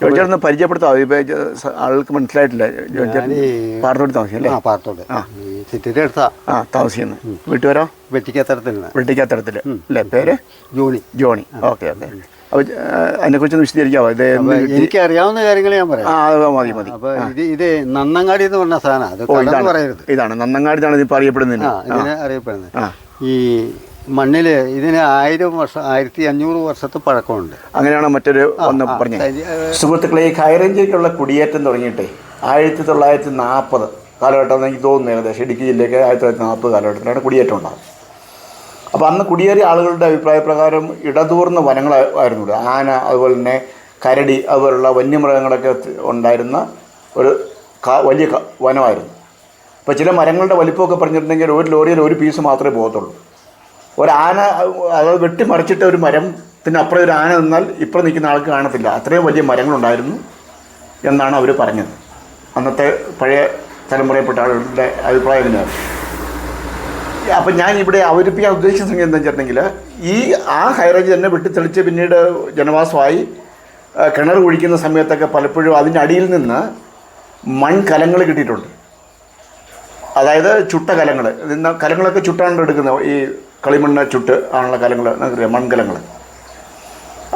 ജോണിച്ചേട്ടൻ പരിചയപ്പെടുത്താം ഇപ്പൊ ആൾക്ക് മനസ്സിലായിട്ടില്ല. ജോണിച്ചേട്ടൻ ഞാനീ പാറത്തോട് താമസിക്കും അല്ലേ ആ. സിറ്റിയുടെ അടുത്താ. ആ വീട്ടുപേരോ? വെട്ടിക്കാത്തരത്തിൽ അല്ലേ? പേര്? ജോണി. ജോണി. Okay okay. അപ്പോൾ അതിനെക്കുറിച്ചൊന്ന് വിശദീകരിക്കാമോ ഇത് എനിക്ക് അറിയാവുന്ന കാര്യങ്ങൾ ഞാൻ പറയാം. ആ മതി മതി. അപ്പൊ ഇത് ഇത് നന്നങ്ങാടി എന്ന് പറഞ്ഞ സാധനം. അത് കടന്ന് ഇതാണ്. നന്നങ്ങാടി അറിയപ്പെടുന്നത്. അറിയപ്പെടുന്നത് ഈ മണ്ണിൽ ഇതിന് ആയിരം വർഷം ആയിരത്തി അഞ്ഞൂറ് വർഷത്തെ പഴക്കമുണ്ട്. അങ്ങനെയാണ് മറ്റൊരു ഒന്ന് പറഞ്ഞു. സുഹൃത്തുക്കളെ ഈ ഹൈറേഞ്ചിലേക്കുള്ള കുടിയേറ്റം തുടങ്ങിയിട്ടേ ആയിരത്തി തൊള്ളായിരത്തി നാൽപ്പത് കാലഘട്ടം എനിക്ക് തോന്നുന്നു ഏകദേശം ഇടുക്കി ജില്ലയ്ക്ക് ആയിരത്തി തൊള്ളായിരത്തി നാൽപ്പത് കാലഘട്ടത്തിലാണ് കുടിയേറ്റം ഉണ്ടാകുന്നത്. അപ്പോൾ അന്ന് കുടിയേറിയ ആളുകളുടെ അഭിപ്രായ പ്രകാരം ഇടതൂർന്ന വനങ്ങളായിരുന്നു ഇവിടെ. ആന അതുപോലെ തന്നെ കരടി അതുപോലുള്ള വന്യമൃഗങ്ങളൊക്കെ ഉണ്ടായിരുന്ന ഒരു വലിയ വനമായിരുന്നു. അപ്പോൾ ചില മരങ്ങളുടെ വലിപ്പമൊക്കെ പറഞ്ഞിട്ടുണ്ടെങ്കിൽ ഒരു ലോറിയിൽ ഒരു പീസ് മാത്രമേ പോകത്തുള്ളൂ. ഒരാന അതായത് വെട്ടിമറിച്ചിട്ട ഒരു മരത്തിന് അപ്പുറം ഒരു ആന നിന്നാൽ ഇപ്പുറം നിൽക്കുന്ന ആൾക്ക് കാണത്തില്ല. അത്രയും വലിയ മരങ്ങളുണ്ടായിരുന്നു എന്നാണ് അവർ പറഞ്ഞത്. അന്നത്തെ പഴയ തലമുറയിൽപ്പെട്ട ആളുകളുടെ അഭിപ്രായം തന്നെയാണ് അപ്പം ഞാൻ ഇവിടെ അവതരിപ്പിക്കാൻ ഉദ്ദേശിച്ച സംഗതി എന്താ വെച്ചിട്ടുണ്ടെങ്കിൽ ഈ ആ ഹൈറേഞ്ച് തന്നെ വെട്ടിത്തെളിച്ച് പിന്നീട് ജനവാസമായി കിണർ കുഴിക്കുന്ന സമയത്തൊക്കെ പലപ്പോഴും അതിന്റെ അടിയിൽ നിന്ന് മൺകലങ്ങൾ കിട്ടിയിട്ടുണ്ട്. അതായത് ചുട്ട കലങ്ങൾ. കലങ്ങളൊക്കെ ചുട്ടാണ്ട് എടുക്കുന്നത് ഈ കളിമണ്ണ് ചുട്ട് ആണുള്ള കലങ്ങൾ നമുക്കറിയാം മൺകലങ്ങൾ.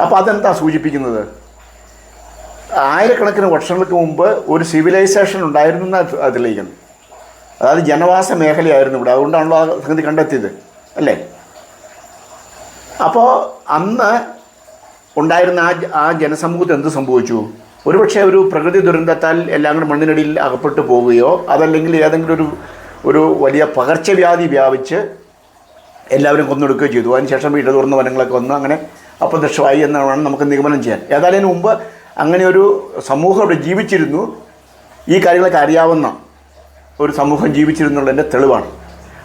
അപ്പോൾ അതെന്താ സൂചിപ്പിക്കുന്നത്? ആയിരക്കണക്കിന് വർഷങ്ങൾക്ക് മുമ്പ് ഒരു സിവിലൈസേഷൻ ഉണ്ടായിരുന്നു എന്നാണ് അത് തെളിയിക്കുന്നത് അതായത് ജനവാസ മേഖലയായിരുന്നു ഇവിടെ. അതുകൊണ്ടാണല്ലോ ആ സംഗതി കണ്ടെത്തിയത് അല്ലേ? അപ്പോൾ അന്ന് ഉണ്ടായിരുന്ന ആ ആ ജനസമൂഹത്തിന് എന്ത് സംഭവിച്ചു? ഒരുപക്ഷെ ഒരു പ്രകൃതി ദുരന്തത്താൽ എല്ലാം കൂടെ മണ്ണിനടിയിൽ അകപ്പെട്ടു പോവുകയോ അതല്ലെങ്കിൽ ഏതെങ്കിലും ഒരു ഒരു വലിയ പകർച്ചവ്യാധി വ്യാപിച്ച് എല്ലാവരും കൊന്നെടുക്കുകയോ ചെയ്തു. അതിനുശേഷം തുറന്ന വനങ്ങളൊക്കെ വന്നു. അങ്ങനെ അപ്രത്യക്ഷമായി എന്നാണ് നമുക്ക് നിഗമനം ചെയ്യാൻ. ഏതായാലും മുമ്പ് അങ്ങനെ ഒരു സമൂഹം അവിടെ ജീവിച്ചിരുന്നു. ഈ കാര്യങ്ങളൊക്കെ അറിയാവുന്ന ഒരു സമൂഹം ജീവിച്ചിരുന്നുള്ളതിന്റെ തെളിവാണ്.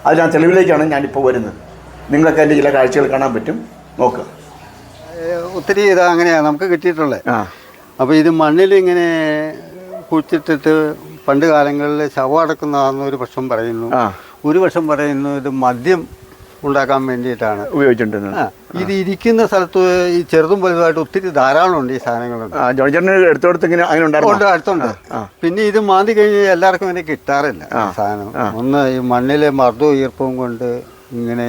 അത് ഞാൻ തെളിവിലേക്കാണ് ഞാനിപ്പോൾ വരുന്നത്. നിങ്ങൾക്ക് എന്റെ ചില കാഴ്ചകൾ കാണാൻ പറ്റും. നോക്കുക. ഒത്തിരി ഇത് അങ്ങനെയാണ് നമുക്ക് കിട്ടിയിട്ടുള്ളത്. ആ. അപ്പോൾ ഇത് മണ്ണിൽ ഇങ്ങനെ കുഴിച്ചിട്ടിട്ട് പണ്ട് കാലങ്ങളിൽ ശവം അടക്കുന്നതാണെന്ന് ഒരു പക്ഷം പറയുന്നു. ഒരു പക്ഷം പറയുന്നു ഇത് മദ്യം ഉണ്ടാക്കാൻ വേണ്ടിയിട്ടാണ്. ഉപയോഗിച്ചിട്ടുണ്ട് ഇത് ഇരിക്കുന്ന സ്ഥലത്ത് ഈ ചെറുതും വലുതായിട്ട് ഒത്തിരി ധാരാളം ഉണ്ട് ഈ സാധനങ്ങളുണ്ട് എടുത്തോടത്ത് ഇങ്ങനെ അങ്ങനെ ഉണ്ട് ഉണ്ടായിരുന്നു അടുത്തുണ്ട് പിന്നെ ഇത് മാന്തി കഴിഞ്ഞാൽ എല്ലാവർക്കും ഇങ്ങനെ കിട്ടാറില്ല സാധനം. ഒന്ന് ഈ മണ്ണിലെ മർദ്ദവും ഈർപ്പവും കൊണ്ട് ഇങ്ങനെ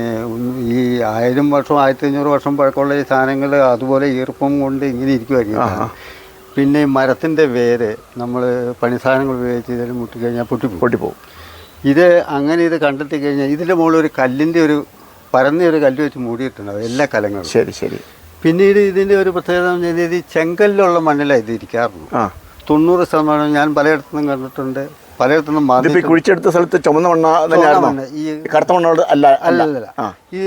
ഈ ആയിരം വർഷം ആയിരത്തി അഞ്ഞൂറ് വർഷം പഴക്കമുള്ള ഈ സാധനങ്ങൾ അതുപോലെ ഈർപ്പം കൊണ്ട് ഇങ്ങനെ ഇരിക്കുമായിരിക്കും പിന്നെ ഈ മരത്തിന്റെ വേര് നമ്മൾ പണി സാധനങ്ങൾ ഉപയോഗിച്ച് ഇതിൽ മുട്ടിക്കഴിഞ്ഞാൽ പൊട്ടിപ്പോകും പൊട്ടിപ്പോവും. ഇത് അങ്ങനെ ഇത് കണ്ടെത്തി കഴിഞ്ഞാൽ ഇതിന്റെ മുകളിൽ ഒരു കല്ലിന്റെ ഒരു പരന്ന ഒരു കല്ല് വെച്ച് മൂടിയിട്ടുണ്ട്. എല്ലാ കലങ്ങളും. ശരി ശരി. പിന്നീട് ഇതിന്റെ ഒരു പ്രത്യേകത എന്ന് പറഞ്ഞാൽ ഇത് ചെങ്കല്ലുള്ള മണ്ണിലാണ് ഇത് ഇരിക്കാറുള്ളൂ. തൊണ്ണൂറ് ശതമാനം ഞാൻ പലയിടത്തുനിന്നും കണ്ടിട്ടുണ്ട്. പലയിടത്തുനിന്നും കുഴിച്ചെടുത്ത സ്ഥലത്ത് ചുമന്ന മണ്ണ ഈ കറുത്ത മണ്ണോട് അല്ല അല്ല. അല്ല ഈ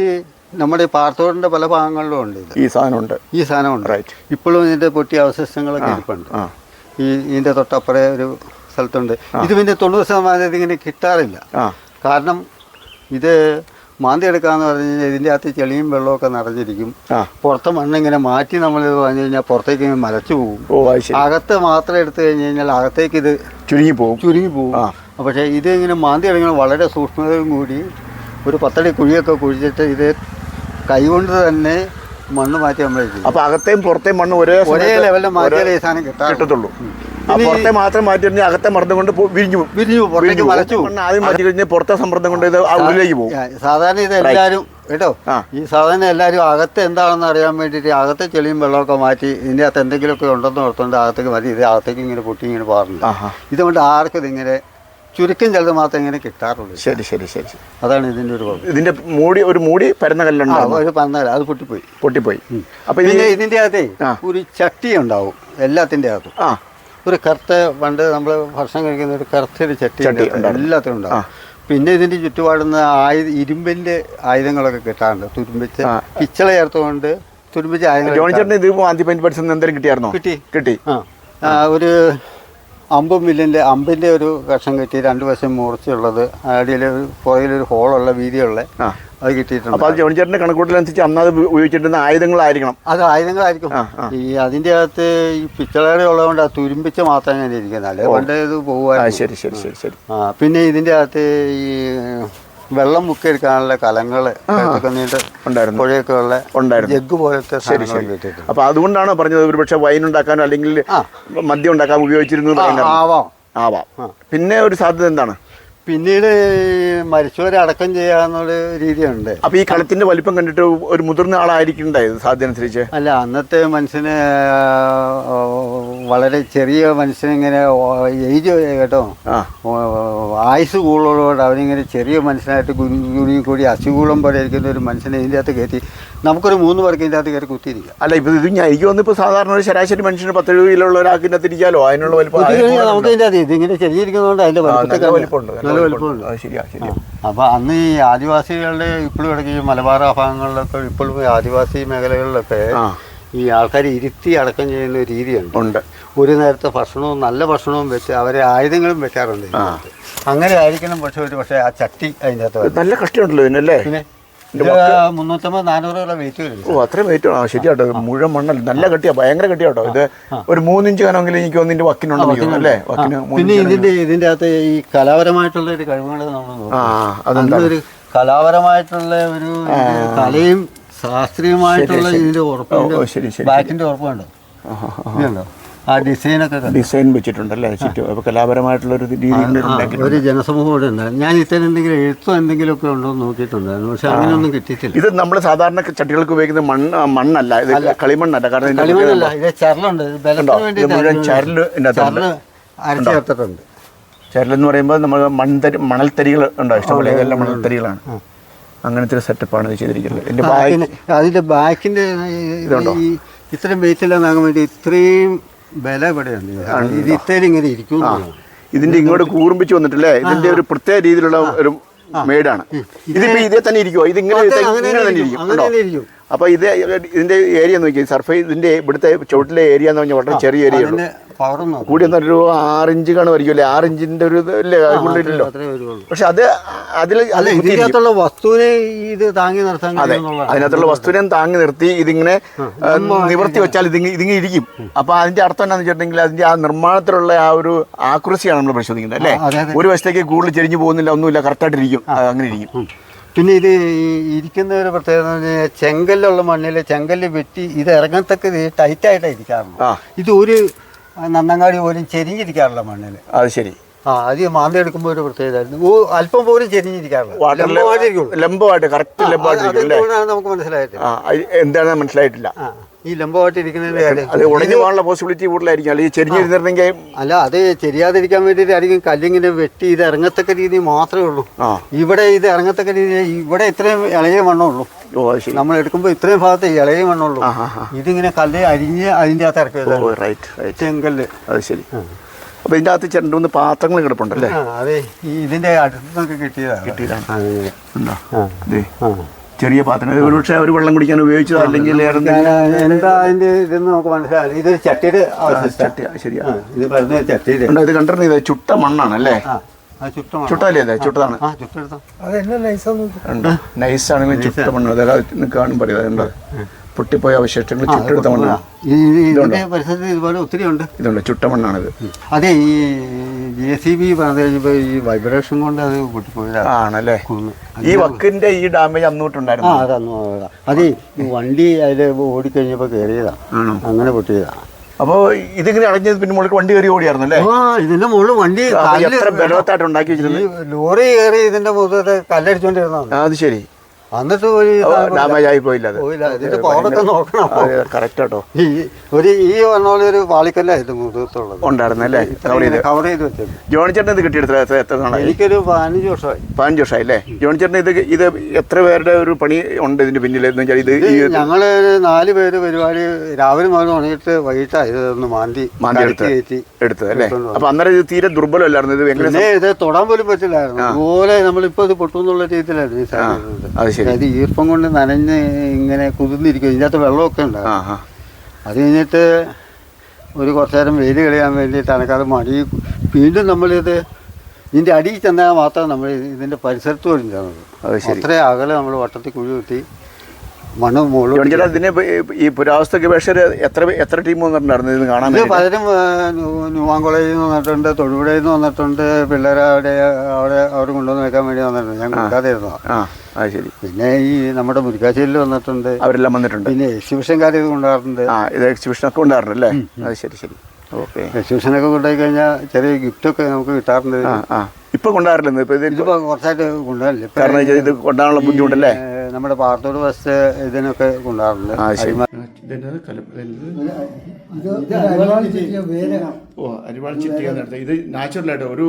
നമ്മുടെ ഈ പാർത്തോടിന്റെ പല ഭാഗങ്ങളിലും ഉണ്ട് ഇത്. ഈ സാധനമുണ്ട്. ഈ സാധനമുണ്ട്. റൈറ്റ് ഇപ്പോഴും ഇതിന്റെ പൊട്ടിയ അവശിഷ്ടങ്ങളൊക്കെ ഇരിപ്പുണ്ട്. ഈ ഇതിന്റെ തൊട്ടപ്പുറേ ഒരു സ്ഥലത്തുണ്ട്. ഇത് പിന്നെ തൊണ്ണൂറ് ശതമാനം ഇതിങ്ങനെ കിട്ടാറില്ല. കാരണം ഇത് മാന്തി എടുക്കാന്ന് പറഞ്ഞു കഴിഞ്ഞാൽ ഇതിന്റെ അകത്ത് ചെളിയും വെള്ളമൊക്കെ നിറഞ്ഞിരിക്കും. പുറത്തെ മണ്ണ് ഇങ്ങനെ മാറ്റി നമ്മൾ ഇത് പറഞ്ഞു കഴിഞ്ഞാൽ പുറത്തേക്ക് മലച്ചു മരച്ചു പോകും അകത്ത് മാത്രം എടുത്തു കഴിഞ്ഞ് കഴിഞ്ഞാൽ അകത്തേക്ക് ഇത് ചുരുങ്ങി പോകും. ചുരുങ്ങി പോകും. പക്ഷെ ഇത് ഇങ്ങനെ മാന്തി എടുക്കണം വളരെ സൂക്ഷ്മതയും കൂടി ഒരു പത്തടി കുഴിയൊക്കെ കുഴിച്ചിട്ട് ഇത് കൈകൊണ്ട് തന്നെ മണ്ണ് മാറ്റി നമ്മൾ അപ്പൊ അകത്തെയും പുറത്തെയും മണ്ണ് ഒരേ ഒരേ ലെവലിൽ മാറ്റിയാലേ ഈ സാധനം കിട്ടാൻ കിട്ടത്തുള്ളൂ. പുറത്തെ മാത്രം മാറ്റി കഴിഞ്ഞാൽ അകത്തെ മർദ്ദം കൊണ്ട് വിരിഞ്ഞു വിരിഞ്ഞു പുറത്തേക്ക് വലച്ചു ആദ്യം മാറ്റി കഴിഞ്ഞാൽ പുറത്തെ സമ്മർദ്ദം കൊണ്ട് ഇത് ഉള്ളിലേക്ക് പോകും. സാധാരണ ഇത് എല്ലാവരും കേട്ടോ? ഈ സാധാരണ എല്ലാവരും അകത്ത് എന്താണെന്ന് അറിയാൻ വേണ്ടിയിട്ട് അകത്തെ ചെളിയും വെള്ളമൊക്കെ മാറ്റി ഇതിന്റെ അകത്ത് എന്തെങ്കിലുമൊക്കെ ഉണ്ടെന്ന് ഓർത്തുകൊണ്ട് അകത്തേക്ക് മാറ്റി ഇത് അകത്തേക്ക് ഇങ്ങനെ പൊട്ടി ഇങ്ങനെ പോകാറുണ്ട് ആഹാ. ഇതുകൊണ്ട് ആർക്കും ഇതിങ്ങനെ ചുരുക്കം ചിലത് മാത്രം ഇങ്ങനെ കിട്ടാറുള്ളൂ. ശരി ശരി ശരി. അതാണ് ഇതിന്റെ ഒരു ഇതിന്റെ മൂടി ഒരു മൂടി പരന്ന കല്ലുണ്ട്? ഒരു പരന്ന കല്ല അത് പൊട്ടിപ്പോയി. പൊട്ടിപ്പോയി. അപ്പൊ ഇതിന്റെ പിന്നെ ഇതിന്റെ അകത്തേ. ഒരു ചട്ടി ഉണ്ടാവും എല്ലാത്തിന്റെ അകത്തും. ആ. ഒരു കറുത്ത പണ്ട് നമ്മൾ ഭക്ഷണം കഴിക്കുന്ന ഒരു കറുത്തൊരു ചട്ടി ചട്ടി എല്ലാത്തിനും ഉണ്ടാവും പിന്നെ ഇതിന്റെ ചുറ്റുപാടുന്ന ആയുധ ഇരുമ്പിന്റെ ആയുധങ്ങളൊക്കെ കിട്ടാറുണ്ട്. തുരുമ്പിച്ച്. പിച്ചള ചേർത്തുകൊണ്ട് തുരുമ്പിച്ച് ആയുധം ജോണി ചേട്ടൻ ഇത് ആദ്യം പഠിച്ചത് എന്തെങ്കിലും കിട്ടിയായിരുന്നോ? കിട്ടി. കിട്ടി. ഒരു അമ്പും വില്ലിന്റെ അമ്പിന്റെ ഒരു കഷം കിട്ടി രണ്ട് വശം മൂർച്ചയുള്ളത് അടിയിൽ പുറകിലൊരു ഹോളുള്ള വീതിയുള്ള അത് കിട്ടിയിട്ടുണ്ട്. അപ്പോൾ അത് ജോണി ചേട്ടന്റെ കണക്കൂട്ടലനുസരിച്ച് അന്ന് അത് ഉപയോഗിച്ചിട്ടുന്ന ആയുധങ്ങളായിരിക്കണം. അത് ആയുധങ്ങളായിരിക്കും. ഈ അതിന്റെ അകത്ത് ഈ പിച്ചളയുടെ ഉള്ളതുകൊണ്ട് ആ തുരുമ്പിച്ച് മാത്രമേ ഞാൻ ഇരിക്കുന്നത്. അല്ലെ? പണ്ട് ഇത് ആ ശരി ശരി ശരി ശരി. ആ പിന്നെ ഇതിന്റെ അകത്ത് ഈ വെള്ളം മുക്കിയെടുക്കാനുള്ള കലങ്ങൾ ഉണ്ടായിരുന്നു പുഴയൊക്കെ ഉള്ള ഉണ്ടായിരുന്നു. ജഗ് പോലത്തെ ശരി അപ്പൊ അതുകൊണ്ടാണ് പറഞ്ഞത് ഒരു പക്ഷെ വൈൻ ഉണ്ടാക്കാനോ അല്ലെങ്കിൽ മദ്യം ഉണ്ടാക്കാൻ ഉപയോഗിച്ചിരുന്നു ആവാം. ആവാം. പിന്നെ ഒരു സാധ്യത എന്താണ്? പിന്നീട് മരിച്ചവരെ അടക്കം ചെയ്യാന്നുള്ള രീതിയുണ്ട്. അപ്പൊ ഈ കളത്തിന്റെ വലിപ്പം കണ്ടിട്ട് ഒരു മുതിർന്ന ആളായിരിക്കും സാധ്യത അനുസരിച്ച് അല്ല അന്നത്തെ മനുഷ്യന് വളരെ ചെറിയ മനുഷ്യനിങ്ങനെ ഏജ് കേട്ടോ. ആയുസ് കൂടുതലോട് അവനിങ്ങനെ ചെറിയ മനുഷ്യനായിട്ട് ഗുരുങ്ങി കൂടി അസുഖൂളം പോലെ ഇരിക്കുന്ന ഒരു മനുഷ്യനെ ഇതിന്റെ അകത്ത് കയറ്റി നമുക്കൊരു മൂന്ന് പേർക്ക് ഇതിന്റെ അകത്ത് കയറി കുത്തിയിരിക്കാം. അല്ല ഇപ്പൊ ഇത് ഞാൻ എനിക്ക് വന്നിപ്പോൾ സാധാരണ ഒരു ശരാശരി മനുഷ്യന് പത്ത് എഴുപത് കിലോ ഉള്ള ഒരാൾക്ക് ഇരിക്കാലോ? അതിനുള്ള വലിപ്പം നമുക്ക് ഇതിന്റെ അകത്ത് ഇതിങ്ങനെ ചെറിയിരിക്കുന്നതുകൊണ്ട് അതിന്റെ വലിപ്പമുണ്ട് നല്ല വലിപ്പമുണ്ട്. ശരിയാ അപ്പോൾ അന്ന് ഈ ആദിവാസികളുടെ ഇപ്പോഴും ഇടയ്ക്ക് ഈ മലബാർ ഭാഗങ്ങളിലൊക്കെ ഇപ്പോഴും ആദിവാസി മേഖലകളിലൊക്കെ ഈ ആൾക്കാർ ഇരുത്തി അടക്കം ചെയ്യുന്ന ഒരു രീതിയുണ്ട്. ഉണ്ട്. ഒരു നേരത്തെ ഭക്ഷണവും നല്ല ഭക്ഷണവും വെച്ച് അവരെ ആയുധങ്ങളും വെക്കാറുണ്ട് അങ്ങനെ ആയിരിക്കണം പക്ഷെ ഒരു പക്ഷേ ആ ചട്ടി അതിന്റെ അകത്ത് നല്ല കഷ്ടിയുണ്ടല്ലോ പിന്നെ ഓ അത്രയും വെയിറ്റ് ആ ശരിയാട്ടോ. മുഴുവൻ മണ്ണല്ല? നല്ല കെട്ടിയാ ഭയങ്കര കെട്ടിയാട്ടോ ഇത് ഒരു മൂന്നിഞ്ച് കനമെങ്കിലും എനിക്ക് ഒന്നിന്റെ വക്കിനുണ്ടെന്ന് തോന്നുന്നു അല്ലേ? വക്കിന് പിന്നെ ഇതിന്റെ ഇതിന്റെ അകത്ത് ഈ കലാപരമായിട്ടുള്ള ഒരു കഴിവുകൾ നമ്മൾ ഒരു കലാപരമായിട്ടുള്ള ഒരു കലയും ശാസ്ത്രീയമായിട്ടുള്ള ഇതിന്റെ ഉറപ്പ് ഓ, ശരി, ശരി, ബാക്കിന്റെ ഉറപ്പുണ്ടോ ആ ഡിസൈനൊക്കെ ഡിസൈൻ വെച്ചിട്ടുണ്ടല്ലേ? ചുറ്റും കലാപരമായിട്ടുള്ള ഒരു രീതി ഒരു ജനസമൂഹം ഇവിടെ ഉണ്ടായിരുന്നു ഞാൻ ഇത്തരം എന്തെങ്കിലും എഴുത്തോ എന്തെങ്കിലുമൊക്കെ ഉണ്ടോ എന്ന് നോക്കിയിട്ടുണ്ടായിരുന്നു. പക്ഷെ അങ്ങനെയൊന്നും കിട്ടിയിട്ടില്ല. ഇത് നമ്മൾ സാധാരണ ചട്ടികൾക്ക് ഉപയോഗിക്കുന്ന മണ്ണ് മണ്ണല്ല. ഇത് കളിമണ്ണല്ല. കാരണം കളിമണ്ണല്ല. ഇത് ചരലുണ്ട് മുഴുവൻ ചരൽ ചരൽ അരച്ചു ചേർത്തിട്ടുണ്ട്. ചരലെന്ന് പറയുമ്പോൾ നമ്മൾ മൺതരി മണൽത്തരികൾ ഉണ്ടോ? ഇഷ്ടംപോലെ ഇതെല്ലാം മണൽത്തരികളാണ് അങ്ങനത്തെ ഒരു സെറ്റപ്പാണ് ഇത് ചെയ്തിരിക്കുന്നത്. എന്റെ അതിന്റെ ബാക്കിന്റെ ഇതുണ്ടോ അതിന്റെ ബാക്കിന്റെ ഇല്ലാതാകാൻ ഇത്രയും വേണ്ടി ഇത്രയും ബല ഇവിടെയുണ്ട് ഇത് ഇത്രയും ഇരിക്കും ഇതിന്റെ ഇങ്ങോട്ട് കൂർമ്പിച്ച് വന്നിട്ടില്ലേ? ഇതിന്റെ ഒരു പ്രത്യേക രീതിയിലുള്ള ഒരു മേടാണ് ഇതിപ്പോ ഇതേ തന്നെ ഇരിക്കുമോ ഇത് ഇങ്ങനെ അങ്ങനെ ഇങ്ങനെ തന്നെ ഇരിക്കും, ഇരിക്കും അങ്ങനെ ഉണ്ടോ? തന്നെ ഇരിക്കും അപ്പൊ ഇത് ഇതിന്റെ ഏരിയ നോക്കി സർഫേസ് ഇതിന്റെ ഇവിടുത്തെ ചുവട്ടിലെ ഏരിയ എന്ന് പറഞ്ഞാൽ വളരെ ചെറിയ ഏരിയ ഉള്ളൂ. കൂടി എന്നൊരു ഒരു ആറിഞ്ച് കാണുമായിരിക്കും അല്ലേ? ആറിഞ്ചിന്റെ ഒരു വരുള്ളൂ. പക്ഷെ അത് അതിൽ അല്ല അത് വസ്തുവിനെ ഇത് താങ്ങി നിർത്താൻ അതെ അതിനകത്തുള്ള വസ്തുവിനെ താങ്ങി നിർത്തി ഇതിങ്ങനെ നിവർത്തി വെച്ചാൽ ഇതിങ്ങ ഇതിങ്ങനെ ഇരിക്കും. അപ്പൊ അതിന്റെ അർത്ഥം എന്താണെന്ന് വെച്ചിട്ടുണ്ടെങ്കിൽ അതിന്റെ ആ നിർമ്മാണത്തിലുള്ള ആ ഒരു ആക്രസിയാണ് നമ്മൾ പരിശോധിക്കുന്നത് അല്ലേ. ഒരു വശത്തേക്ക് കൂടുതൽ ചെരിഞ്ഞു പോകുന്നില്ല ഒന്നുമില്ല കറക്റ്റായിട്ടിരിക്കും അങ്ങനെ ഇരിക്കും. പിന്നെ ഇത് ഇരിക്കുന്ന ഒരു പ്രത്യേകത എന്ന് പറഞ്ഞാൽ ചെങ്കല്ലുള്ള മണ്ണിൽ ചെങ്കല്ല് വെട്ടി ഇത് ഇറങ്ങത്തക്ക ടൈറ്റായിട്ടാണ് ഇരിക്കാറുണ്ട് ഇത് ഒരു നന്നങ്ങാടി പോലും ചെരിഞ്ഞിരിക്കാറില്ല മണ്ണിൽ അത് ശരി. ആ അത് മാന്തി എടുക്കുമ്പോൾ ഒരു പ്രത്യേകതയായിരുന്നു ഓ അല്പം പോലും ചെരിഞ്ഞിരിക്കാറില്ല. ലംബമായിട്ട് കറക്റ്റ് നമുക്ക് മനസ്സിലായത് എന്താണ് മനസ്സിലായിട്ടില്ല. ഈ ലംബമായിട്ടിരിക്കുന്നതിന്റെ കാര്യം. അത് ഉടഞ്ഞു പോകാനുള്ള പോസിബിലിറ്റി കൂടുതലായിരിക്കും. അല്ലെങ്കിൽ ചെരിഞ്ഞിരുന്നിരുന്നെങ്കിൽ അല്ല അത് ചെരിയാതിരിക്കാൻ വേണ്ടിയിട്ടായിരിക്കും കല്ലിങ്ങനെ വെട്ടി ഇത് ഇറങ്ങത്തക്ക രീതി മാത്രമേ ഉള്ളൂ. ആ. ഇവിടെ ഇത് ഇറങ്ങത്തക്ക രീതി ഇവിടെ ഇത്രയും ഇളയ മണ്ണുള്ളൂ നമ്മൾ എടുക്കുമ്പോൾ ഇത്രയും ഭാഗത്ത് ഇളയ മണ്ണുള്ളൂ ഇതിങ്ങനെ കല്ല് അരിഞ്ഞ് അതിന്റെ അകത്ത് ഇറക്കി ഓ റൈറ്റ് റൈറ്റ് ചെങ്കല്ല്. അത് ശരി. അപ്പൊ ഇതിന്റെ അകത്ത് രണ്ട് മൂന്ന് പാത്രങ്ങൾ കിടപ്പുണ്ടല്ലേ? അതെ ഈ ഇതിന്റെ അടുത്തൊക്കെ കിട്ടിയതാണ്. കിട്ടിയതാണ്. ആ, ചെറിയ പാത്രം. ഒരുപക്ഷെ അവർ വെള്ളം കുടിക്കാൻ ഉപയോഗിച്ചത് അല്ലെങ്കിൽ എന്താ അതിന്റെ ഇതെന്ന് നമുക്ക് മനസ്സിലായി ഇതൊരു ചട്ടിയുടെ ശരിയാ. ഇത് പറഞ്ഞ ചട്ടിയുടെ. ഉണ്ടോ ഇത് കണ്ടിരുന്നത് ഇത് ചുട്ട മണ്ണാണ് അല്ലേ? ചുട്ടല്ലേ അതെ ചുട്ടതാണ്. ആ ചുട്ടെടുത്തോ. ഉണ്ടോ നൈസ് ആണെങ്കിൽ ചുട്ട മണ്ണ്. അതായത് കാണും പറയുന്നത് പൊട്ടിപ്പോയ അവശിഷ്ടങ്ങൾ ചുട്ടെടുത്ത മണ്ണാണ്. പരിസരത്ത് ഇതുപോലെ ഒത്തിരി ഉണ്ട് ഇതുണ്ട്? ചുട്ട മണ്ണാണിത്. അതെ ഈ ജെ സി ബി കഴിഞ്ഞപ്പോൾ ഈ വൈബ്രേഷൻ കൊണ്ട് അത് ആണല്ലേ? കുന്ന്. ഈ വക്കിന്റെ ഈ ഡാമേജ് ആ അന്നോട്ടുണ്ടായിരുന്നു അതന്ന് പോയതാ. അത് ഈ വണ്ടി അതിൽ ഓടിക്കഴിഞ്ഞപ്പോൾ കയറിയതാ അങ്ങനെ പൊട്ടിയതാ. അപ്പോൾ ഇതിങ്ങനെ അടഞ്ഞത് പിന്നെ മുകളിൽ വണ്ടി കയറി ഓടിയായിരുന്നു അല്ലേ ആ ഇതിന്റെ മുകളിൽ വണ്ടി എത്ര ബലവത്തായിട്ട് ഉണ്ടാക്കി വെച്ചിരുന്നു ലോറി കയറി ഇതിന്റെ മുഖത്ത് കല്ലടിച്ചോണ്ടിരുന്നതാണ് അത് ശരി. എന്നിട്ട് ഒരു ഡാമേജ് ആയി പോയില്ല അത്. പോയില്ല. ഇതിന്റെ പവറൊക്കെ നോക്കണം. കറക്റ്റ് കേട്ടോ ഈ ഒരു ഈ പോലെ ഒരു വാളിക്കല്ലായിരുന്നു മുഖത്തുള്ളത് ഉണ്ടായിരുന്നല്ലേ കവർ ചെയ്ത്. കവർ ചെയ്ത് വെച്ചത് ജോണി ചേട്ടൻ ഇത് കിട്ടിയെടുത്ത എത്ര എത്ര നാളായി? എനിക്കൊരു പതിനഞ്ച് വർഷമായി. പതിനഞ്ച് വർഷമായി അല്ലേ? ജോണി ചേട്ടൻ ഇത് ഇത് എത്ര പേരുടെ ഒരു പണി ഉണ്ട് ഇതിന്റെ പിന്നിൽ എന്ന് വെച്ചാൽ ഇത് ഈ ഞങ്ങൾ നാല് പേര് പരിപാടി രാവിലെ മുതൽ ഉണങ്ങിട്ട് വൈകിട്ടാ ഇതൊന്ന് മാന്തി മാന്തി കടക്കി എടുത്ത്. കയറ്റി എടുത്തത് അല്ലേ? അപ്പൊ അന്നേരം ഇത് തീരെ ദുർബലമല്ലായിരുന്നു ഇത് തൊടാൻ പോലും പറ്റില്ലായിരുന്നു. അതുപോലെ നമ്മളിപ്പോ ഇത് പൊട്ടുന്നുള്ള രീതിയിലായിരുന്നു അത് ശരി. അതായത് ഈർപ്പം കൊണ്ട് നനഞ്ഞ് ഇങ്ങനെ കുതിർന്നിരിക്കും. ഇതിനകത്ത് വെള്ളമൊക്കെ ആ ഉണ്ടാവും. ആ അത് കഴിഞ്ഞിട്ട് ഒരു കുറച്ചു നേരം വെയിൽ കളയാൻ വേണ്ടിയിട്ട് അനക്കാതെ മടി. വീണ്ടും നമ്മളിത് ഇതിന്റെ അടിയിൽ ചെന്നാൽ മാത്രം നമ്മൾ ഇതിന്റെ പരിസരത്ത് പോലും ചെന്നത് അത് ശരി. അത്രയും അകലെ നമ്മൾ വട്ടത്തിൽ കുഴി കുത്തി മണ്ണ് മുകളിൽ ഇതിനെ ഇപ്പൊ ഈ- ഈ പുരാവസ്തു ഗവേഷകർ എത്ര എത്ര ടീം വന്നിട്ടുണ്ടായിരുന്നു ഇത് കാണാൻ ഇത് വേണ്ടി? പലരും ന്യൂവാൻ കോളേജിൽ നിന്ന് വന്നിട്ടുണ്ട് തൊടുപുഴയിൽ നിന്ന് വന്നിട്ടുണ്ട് പിള്ളേരെ അവിടെ അവിടെ അവർ കൊണ്ടുവന്ന് വെക്കാൻ വേണ്ടി വന്നിട്ടുണ്ട്. ഞാൻ കൊടുക്കാതെ ആ. അത് ശരി. പിന്നെ ഈ നമ്മുടെ മുരിക്കാശ്ശേരിയിൽ വന്നിട്ടുണ്ട്. അവരെല്ലാം വന്നിട്ടുണ്ട്. പിന്നെ എക്സിബിഷൻ കാര്യം കൊണ്ടുവരാറുണ്ട്. ആ ഇത് എക്സിബിഷനൊക്കെ ഒക്കെ അല്ലേ? അത് ശരി ശരി. ഓക്കെ. എക്സിബിഷനൊക്കെ കൊണ്ടുപോയി കഴിഞ്ഞാൽ ചെറിയ ഗിഫ്റ്റൊക്കെ നമുക്ക് കിട്ടാറുണ്ട്. ആ ആ. ഇപ്പൊ ഇപ്പൊ ഇത് ഇതിപ്പോൾ കുറച്ചായിട്ട് കൊണ്ടുവരില്ല കാരണം ഇത് കൊണ്ടാണുള്ള ബുദ്ധിമുട്ടല്ലേ? നമ്മുടെ പാർത്തോട് ബസ് ഇതിനൊക്കെ കൊണ്ടുവരാറുണ്ട്. ആ ശരി. അരിമ- ഓ അരിവാൾ ചിട്ടിക നടത്തുക. ഇത് നാച്ചുറലായിട്ട് ഒരു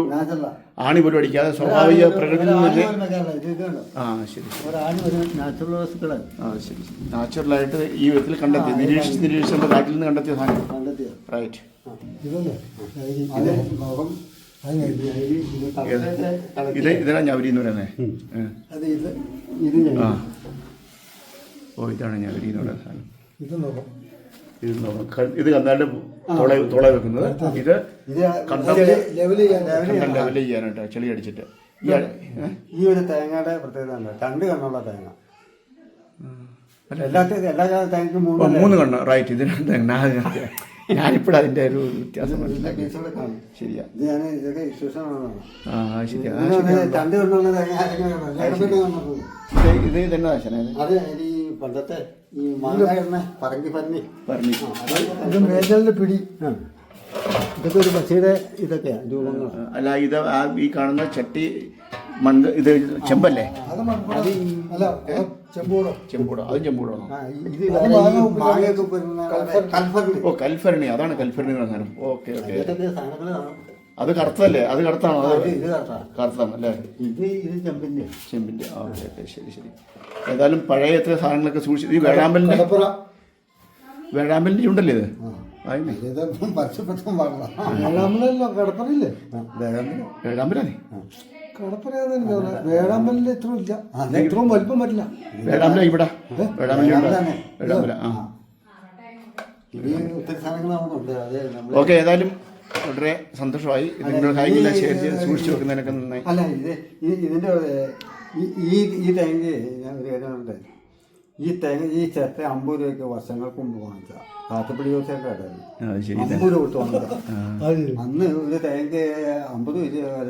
ആണി പോലും അടിക്കാതെ സ്വാഭാവിക പ്രകൃതി ആ ശരി ആ ശരി നാച്ചുറലായിട്ട് ഈ വിധത്തിൽ കണ്ടെത്തി നിരീക്ഷിച്ച് നിരീക്ഷിച്ച് നമ്മുടെ കാട്ടിൽ നിന്ന് കണ്ടെത്തിയ സാധനം. റൈറ്റ് ഇത് ഇതാണ് ഞവരി എന്ന് പറയുന്നത് ആ. ഓ ഇതാണ് ഞവരി എന്ന് പറയുന്ന സാധനം. ഇത് നോക്കാം. ക- ഇത് കന്നാണ്ട് തുള തുള വെക്കുന്നത്. ഇത്. കണ്ടം ലെവൽ ചെയ്യാനായിട്ട് ചെളി അടിച്ചിട്ട്. ഈ ഒരു തേങ്ങയുടെ പ്രത്യേകത ഉണ്ട് രണ്ട് കണ്ണുള്ള തേങ്ങ. എല്ലാ തേങ്ങയ്ക്കും മൂന്ന് മൂന്ന് കണ്ണ്. റൈറ്റ്. ഇതിനാണ് ഞാനിപ്പോഴും അതിന്റെ ഒരു വ്യത്യാസം ശരിയാ. ഇത് ഞാൻ ഇതൊക്കെ ആ ശരിയാ. രണ്ട്. കണ്ണുള്ള തേങ്ങ. ഇത് ഇത് തന്നെ ഇത് പണ്ടത്തെ ഈ മാങ്ങ പറങ്കി പന്നി. പറഞ്ഞു ഇത് മേജലിന്റെ പിടി. ഇതൊക്കെ ഒരു പക്ഷിയുടെ ഇതൊക്കെയാ രൂപങ്ങൾ അല്ല ഇത് ആ ഈ കാണുന്ന ചട്ടി മണ്ണ് ഇത് ചെമ്പല്ലേ? അത് ഈ ചെമ്പോടോ. ചെമ്പൂടോ അത് ചെമ്പൂടാണോ ഇത് മാങ്ങയൊക്കെ കൽഫറിന് ഓ കൽഫരണി അതാണ് കൽഫരണി പറഞ്ഞാലും. Okay okay. ഇതൊക്കെ സാധനങ്ങൾ കാണും. അത് കറുത്തല്ലേ അത് കറുത്താണോ? അത് ഇത് കറുത്താണ് അല്ലേ? ഇത് ഇത് ചെമ്പിന്റെ. ആ ഓക്കെ ഓക്കെ ശരി ശരി. ഏതായാലും പഴയ എത്ര സാധനങ്ങളൊക്കെ സൂക്ഷിച്ചു ഈ വേഴാമ്പലിന്റെ വേഴാമ്പലിന്റെ ഉണ്ടല്ലേ ഇത്? ആയില്ലേ ഇത് പരസ്യപ്പെടുത്താൻ പാടില്ല വേഴാമ്പലല്ലോ കടപ്പനയില്ലേ വേഴാമ്പലാണേ കടപ്പനയാണെന്ന് വേഴാമ്പലിന്റെ ഇത്ര ഇല്ല. ഇത്രയും വലിപ്പം പറ്റില്ല വേഴാമ്പല ഇവിടെ. വേഴാമ്പല വേഴാമ്പലാണ്. വേഴാമ്പല ആ. ഇത് ഒത്തിരി സാധനങ്ങൾ നമുക്കുണ്ട് അത് നമ്മൾ ഓക്കെ ഏതായാലും വളരെ സന്തോഷമായി കാര്യങ്ങളെല്ലാം ഷെയർ ചെയ്ത് സൂക്ഷിച്ചു വെക്കുന്നതിനൊക്കെ നന്നായി. അല്ല ഇത് ഈ- ഇതിന്റെ ഈ- ഈ തേങ്ങ ഞാൻ ഒരു കാര്യമുണ്ട് ഈ തേങ്ങ ഈ ചെത്ത അമ്പത് രൂപയ്ക്ക് വർഷങ്ങൾക്ക് മുമ്പ് വാങ്ങിച്ച കാത്തപ്പടി ശരി. അമ്പത് രൂപ കൊടുത്ത് വാങ്ങിച്ച അന്ന് ഒരു തേങ്ങ അമ്പത് രൂപ